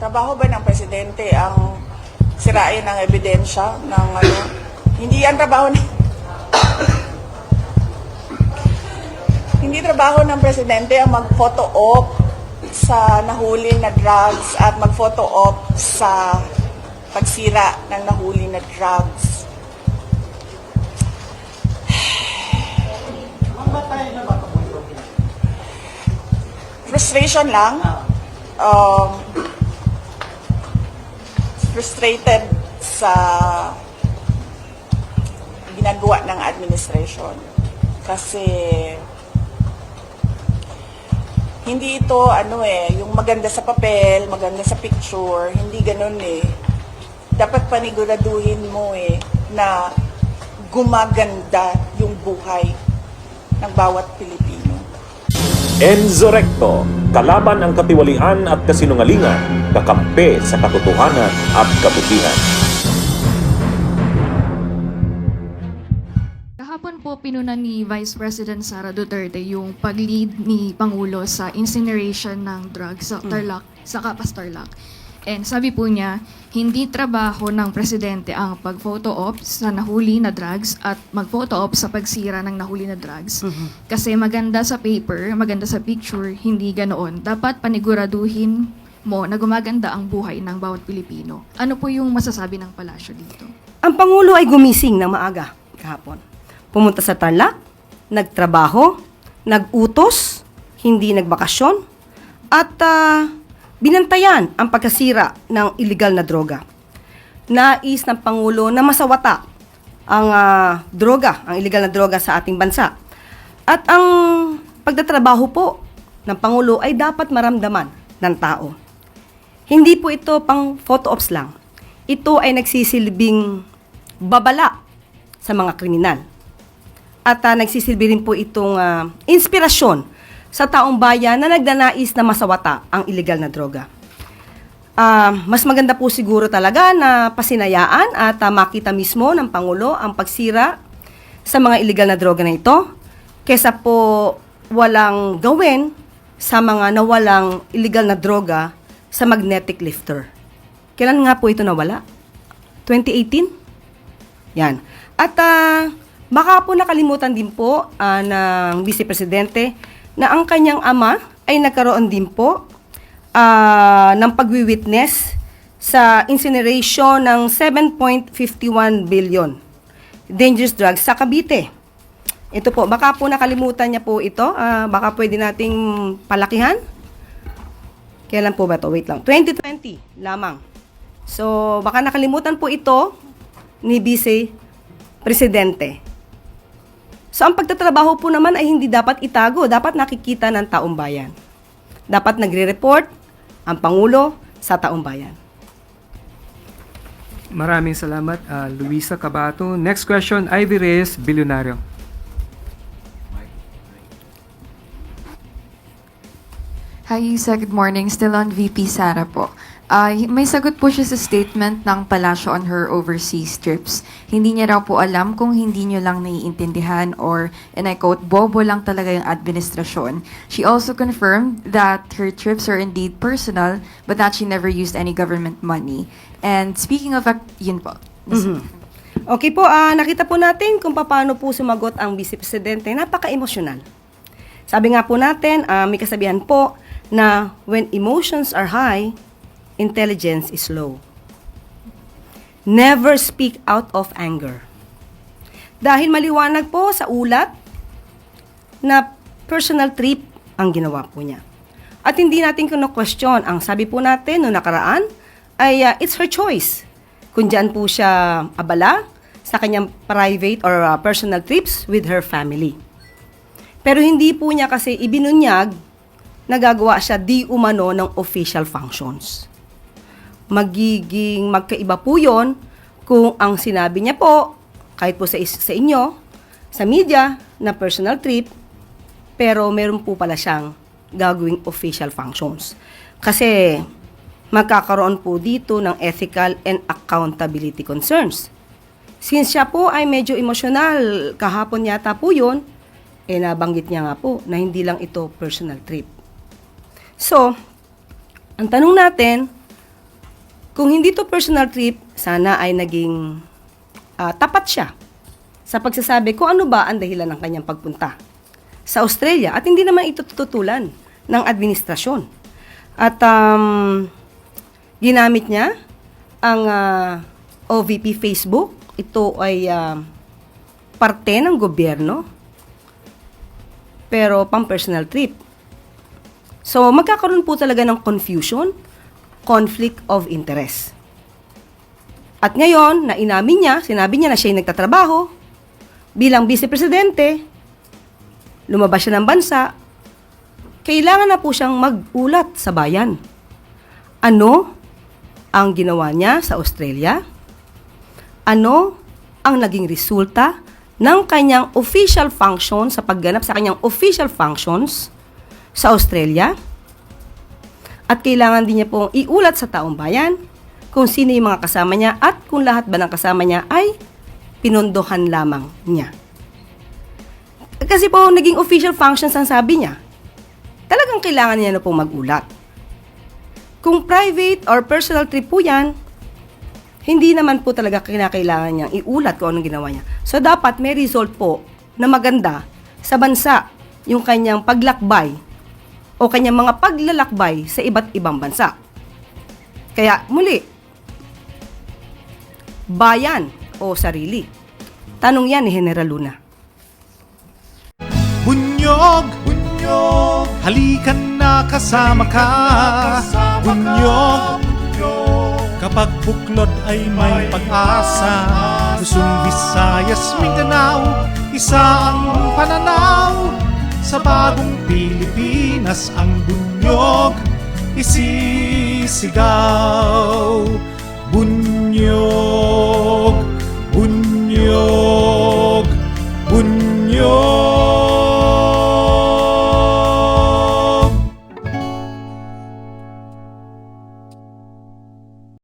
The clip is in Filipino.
Trabaho ba ng presidente ang sirain ng ebidensya ng ano? Hindi yan trabaho ng Hindi trabaho ng presidente ang mag-photo op sa nahuli na drugs at mag-photo op sa pagsira ng nahuli na drugs. Frustration lang. Um, frustrated sa ginagawa ng administration. Kasi hindi ito ano eh, yung maganda sa papel, maganda sa picture, hindi ganun eh. Dapat paniguraduhin mo eh na gumaganda yung buhay ng bawat Pilipino. Enzo Recto, kalaban ang katiwalian at kasinungalingan, kakampi sa katotohanan at kabutihan. Kahapon po pinunan ni Vice President Sara Duterte yung pag-lead ni Pangulo sa incineration ng drugs sa Tarlac, sa Kapas Tarlac. And sabi po niya, hindi trabaho ng presidente ang pag-photo op sa nahuli na drugs at mag-photo op sa pagsira ng nahuli na drugs. Kasi maganda sa paper, maganda sa picture, hindi ganoon. Dapat paniguraduhin mo na gumaganda ang buhay ng bawat Pilipino. Ano po yung masasabi ng palasyo dito? Ang Pangulo ay gumising ng maaga kahapon. Pumunta sa Tarlac, nagtrabaho, nagutos, hindi nagbakasyon, at ah, binantayan ang pagkasira ng illegal na droga. Nais ng Pangulo na masawata ang ah, droga, ang illegal na droga sa ating bansa. At ang pagtatrabaho po ng Pangulo ay dapat maramdaman ng tao. Hindi po ito pang photo ops lang. Ito ay nagsisilbing babala sa mga kriminal. At ah, nagsisilbi rin po itong ah, inspirasyon sa taong bayan na nagnanais na masawata ang illegal na droga. Ah, mas maganda po siguro talaga na pasinayaan at ah, makita mismo ng Pangulo ang pagsira sa mga illegal na droga na ito kesa po walang gawin sa mga nawalang illegal na droga sa magnetic lifter. Kailan nga po ito nawala? 2018? Yan. At ah, baka po nakalimutan din po ah, ng Vice Presidente na ang kanyang ama ay nagkaroon din po ah, ng pagwi-witness sa incineration ng 7.51 billion dangerous drugs sa Cavite. Ito po, baka po nakalimutan niya po ito. Ah, baka pwede nating palakihan. Kailan po ba to? Wait lang. 2020 lamang. So, baka nakalimutan po ito ni Vice Presidente. So, ang pagtatrabaho po naman ay hindi dapat itago. Dapat nakikita ng taong bayan. Dapat nagre-report ang Pangulo sa taong bayan. Maraming salamat, ah, Luisa Cabato. Next question, Ivy Reyes, Bilyonaryo. Hi, Isa. Good morning. Still on VP Sara po. Hi- may sagot po siya sa statement ng Palasyo on her overseas trips. Hindi niya raw po alam kung hindi niyo lang naiintindihan or, and I quote, bobo lang talaga yung administrasyon. She also confirmed that her trips are indeed personal, but that she never used any government money. And speaking of, yun po. Okay po, ah, nakita po natin kung paano po sumagot ang Vice Presidente. Napaka-emosyonal. Sabi nga po natin, ah, may kasabihan po na when emotions are high, intelligence is low. Never speak out of anger. Dahil maliwanag po sa ulat na personal trip ang ginawa po niya. At hindi natin kino-question. Ang sabi po natin no nakaraan ay ah, it's her choice. Kung diyan po siya abala sa kanyang private or ah, personal trips with her family. Pero hindi po niya kasi ibinunyag nagagawa siya di umano ng official functions. Magiging magkaiba po yon kung ang sinabi niya po, kahit po sa, sa inyo, sa media, na personal trip, pero meron po pala siyang gagawing official functions. Kasi magkakaroon po dito ng ethical and accountability concerns. Since siya po ay medyo emosyonal, kahapon yata po yun, eh nabanggit niya nga po na hindi lang ito personal trip. So, ang tanong natin, Kung hindi to personal trip, sana ay naging ah, tapat siya sa pagsasabi kung ano ba ang dahilan ng kanyang pagpunta sa Australia at hindi naman ito tututulan ng administrasyon. At um, ginamit niya ang ah, OVP Facebook. Ito ay ah, parte ng gobyerno pero pang personal trip. So magkakaroon po talaga ng confusion, conflict of interest. At ngayon, na inamin niya, sinabi niya na siya nagtatrabaho bilang vice-presidente, lumabas siya ng bansa, kailangan na po siyang mag-ulat sa bayan. Ano ang ginawa niya sa Australia? Ano ang naging resulta ng kanyang official function sa pagganap sa kanyang official functions sa Australia? At kailangan din niya pong iulat sa taong bayan kung sino yung mga kasama niya at kung lahat ba ng kasama niya ay pinondohan lamang niya. Kasi po, naging official functions ang sabi niya. Talagang kailangan niya na pong magulat. Kung private or personal trip po yan, hindi naman po talaga kinakailangan niyang iulat kung anong ginawa niya. So, dapat may result po na maganda sa bansa yung kanyang paglakbay o kanyang mga paglalakbay sa iba't ibang bansa. Kaya, muli, bayan o sarili? Tanong yan ni General Luna. Bunyog, bunyog, halikan na kasama ka. Bunyog, kapag buklod ay may pag-asa. Luzon, Visayas, Mindanao, isa ang pananaw. Sa bagong Pilipinas ang bunyog isisigaw.